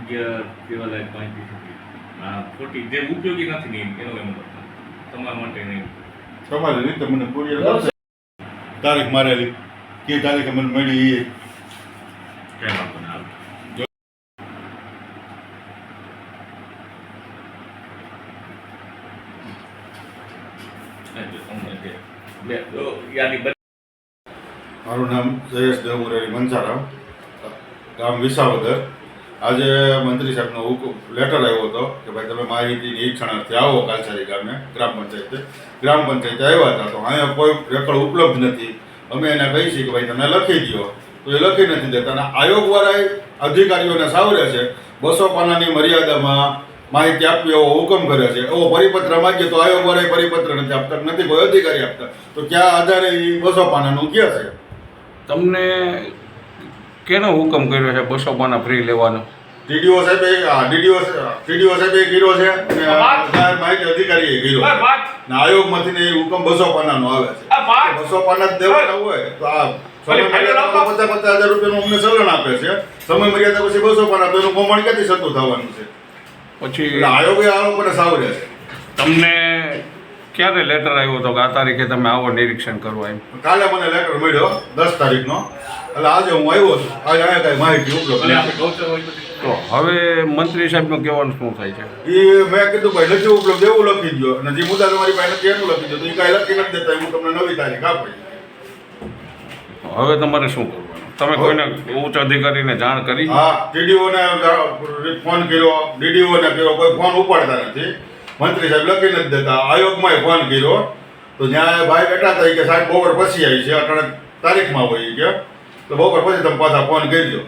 યોગ્ય સેવાલાયક માહિતી હતી ખોટી જે ઉપયોગી નથી નહીં એનો એમ તમારા માટે નહીં તમારી રીતે મને પૂરી તારીખ મારેલી. કે તારીખે મને મળી એ. કઈ વાંધો આવે. મારું નામ જયેશ દેવમુરારી મંસારામ ગામ વિસાવદર. આજે મંત્રી સાહેબનો હુકમ લેટર આવ્યો હતો કે ભાઈ તમે માહિતી નિરીક્ષણાર્થે આવો કાલસારી ગામે, ગ્રામ પંચાયતે. ગ્રામ પંચાયતે આવ્યા હતા તો અહીંયા કોઈ રેકર્ડ ઉપલબ્ધ નથી. અમે એને કહી છીએ કે ભાઈ તમે લખી દો તો એ લખી નથી દેતા અને આયોગવાળાએ અધિકારીઓને સાવરે છે, બસો પાનાની મર્યાદામાં માહિતી આપવી એવો હુકમ કરે છે. એવો પરિપત્ર માગીએ તો આયોગવાળાએ પરિપત્ર નથી આપતા નથી, કોઈ અધિકારી આપતા. તો ક્યાં આધારે એ બસો પાનાનું ક્યાં છે? તમને કેનો હુકમ કર્યો છે બસો પાના ફ્રી લેવાનો? ટીડીઓ સાહેબ હા ડીડીઓ સાહેબ એ હીરો છે અને માહિતી અધિકારી એ ગીરો ને આયોગમાંથી ને એ હુકમ બસો પાનાનો આવે છે. બસો પાના જ દેવાના હોય તો આ સમય મર્યાદામાં પચાસ પચાસ હજાર રૂપિયાનું અમને ચલણ આપે છે. સમય મર્યાદા પછી બસો પાના તો એનું પ્રમાણ ક્યાંથી થતું થવાનું છે? પછી આયોગે આ લોકોને સાવરે છે. તમને ક્યારે લેટર આવ્યો હતો કે આ તારીખે તમે આવો નિરીક્ષણ કરવા એમ? કાલે મને લેટર મળ્યો દસ તારીખનો. એટલે આજે હું આવ્યો છું. આજે અહીંયા કાંઈ માહિતી ઉપલબ્ધ તો હવે મંત્રી સાહેબનું કહેવાનું શું થાય છે? એ મેં કીધું ભાઈ નથી ઉપલબ્ધ એવું લખી દો અને જે મુદ્દા તમારી પાસે નથી એનું લખી દો તો એ કાંઈ લખી નથી દેતા હું તમને નવી તારીખ આપું. હવે તમારે શું કરવાનું? તમે કોઈને ઉચ્ચ અધિકારીને જાણ કરી? હા ડીડીઓને ફોન કર્યો ડીડીઓને કર્યો કોઈ ફોન ઉપાડતા નથી. મંત્રી સાહેબ લખી નથી દેતા આયોગમાં ફોન કર્યો. તો ત્યાં ભાઈ બેઠા થાય કે સાહેબ બપોર પછી આવી છે અટાણે તારીખમાં હોય કે. તો બપોર પછી તમે પાછા ફોન કરજો